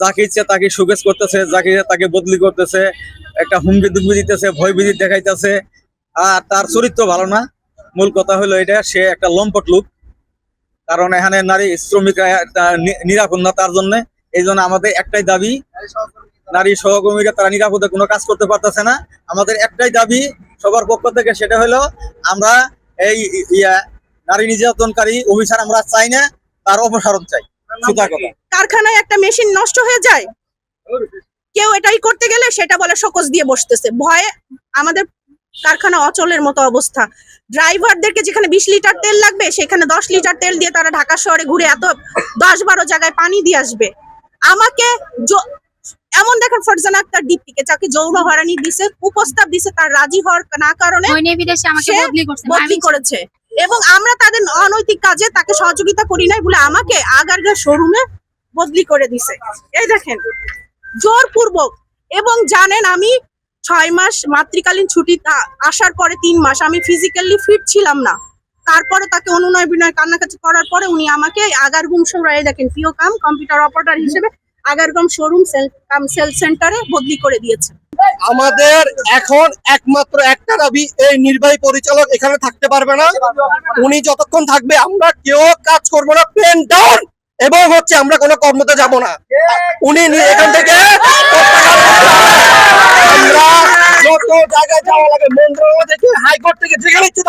যাকে ইচ্ছে তাকে সুকেশ করতেছে, যাকে তাকে বদলি করতেছে, একটা হুমকি দুমকি দিতেছে ভয় ভীতি দেখাইতেছে। আর তার চরিত্র ভালো না। মূল কথা হলো এটা, সে একটা লম্পট লোক। কারণ এখানে নারী শ্রমিকরা নিরাপদ না তার জন্য। এই জন্য আমাদের একটাই দাবি, নারী সহকর্মীরা তারা নিরাপদে কোনো কাজ করতে পারতেছে না। আমাদের একটাই দাবি সবার পক্ষ থেকে, সেটা হলো আমরা এই নারী নির্যাতনকারী অফিসার আমরা চাই না, তার অপসারণ চাই। কারখানায় একটা মেশিন নষ্ট হয়ে যায়? কেউ এটাই করতে গেলে সেটা বলে শোকজ দিয়ে বসতেছে। ভয়ে আমাদের কারখানা অচলের মতো অবস্থা। ড্রাইভারদেরকে যেখানে বিশ লিটার তেল লাগবে সেখানে দশ লিটার তেল দিয়ে তারা ঢাকা শহরে ঘুরে এত দশ বারো জায়গায় পানি দিয়ে আসবে। আমাকে এমন দেখেন ফরজানা আক্তার দীপ্তিকে যাকে যৌন হয়রানি দিছে কুপ্রস্তাব দিছে তার রাজি হওয়ার না কারণে বদলি করেছে। এবং আমরা তাদের অনৈতিক কাজে তাকে সহযোগিতা করি নাই বলে আমাকে আগারগা শোরুমে বদলি করে দিছে। এই দেখেন, জোরপূর্বক। এবং জানেন আমি ছয় মাস মাতৃকালীন ছুটি আসার পরে তিন মাস আমি ফিজিক্যালি ফিট ছিলাম না। তারপরে তাকে অনুনয় বিনয় কান্নাকাটি করার পরে উনি আমাকে আগারগুম শোরুমে দেখেন প্রিয় কাম কম্পিউটার অপারেটর হিসেবে Agargaon showroom, sale cum sale সেন্টারে বদলি করে দিয়েছে। আমাদের এখন একমাত্র একটা দাবি, এই নির্বাহী পরিচালক এখানে থাকতে পারবে না। উনি যতক্ষণ থাকবে, আমরা কেউ কাজ করব না। পেন ডাউন এবং হচ্ছে আমরা কোনো কর্মতে যাব না। উনি এখান থেকে আমরা যাওয়া লাগে হাইকোর্ট থেকে যেখানে ইচ্ছে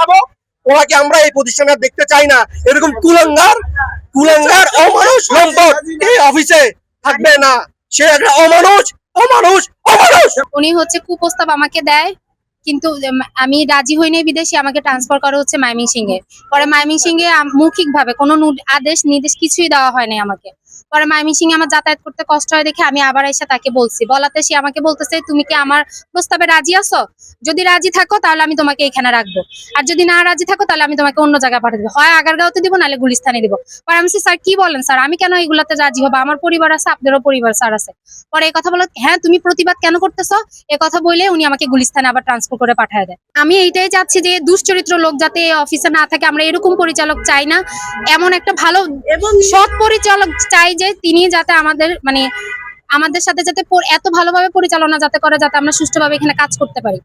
ওনাকে আমরা এই প্রতিষ্ঠানে দেখতে চাই না। এরকম কুলাঙ্গার কুলাঙ্গার অমানুষ লম্পট এই অফিসে থাকবে না। সে একটা অমানুষ উনি হচ্ছে কুপ্রস্তাব আমাকে দেয়, কিন্তু আমি রাজি হইনি বিদেশি, আমাকে ট্রান্সফার করা হচ্ছে মাইমিং এ পরে মাইমিং এ মৌখিক ভাবে কোনো আদেশ নির্দেশ কিছুই দেওয়া হয়নি আমাকে। পরে মাইমিং সিংহে আমার যাতায়াত করতে কষ্ট হয় দেখে আমি আবার এসে তাকে বলছি। বলাতে সে আমাকে বলতেছে তুমি কি আমার প্রস্তাবে রাজি আছো? যদি রাজি থাকো তাহলে আমি তোমাকে এখানে রাখব। আর যদি না রাজি থাকো তাহলে আমি তোমাকে অন্য জায়গায় পাঠিয়ে দেবো। হয় আগারগাঁওতে দিব নাহলে গুলিস্তানে দিব। পরে আমি স্যার কি বলেন স্যার? আমি কেন এগুলাতে রাজি হব? আমার পরিবার আছে আপনারও পরিবার স্যার আছে। পরে এই কথা বলো হ্যাঁ তুমি প্রতিবাদ কেন করতেছো? এ কথা বলে উনি আমাকে গুলিস্তানে আবার ট্রান্সফার করে পাঠায় দেয় আমি এইটাই চাচ্ছি যে দুশ্চরিত্র লোক যাতে অফিসে না থাকে আমরা এরকম পরিচালক চাই না। এমন একটা ভালো এবং সৎ পরিচালক চাই যে তিনি যাতে আমাদের মানে আমাদের সাথে যাতে এত ভালোভাবে পরিচালনা যাতে করে যাতে আমরা সুষ্ঠুভাবে এখানে কাজ করতে পারি।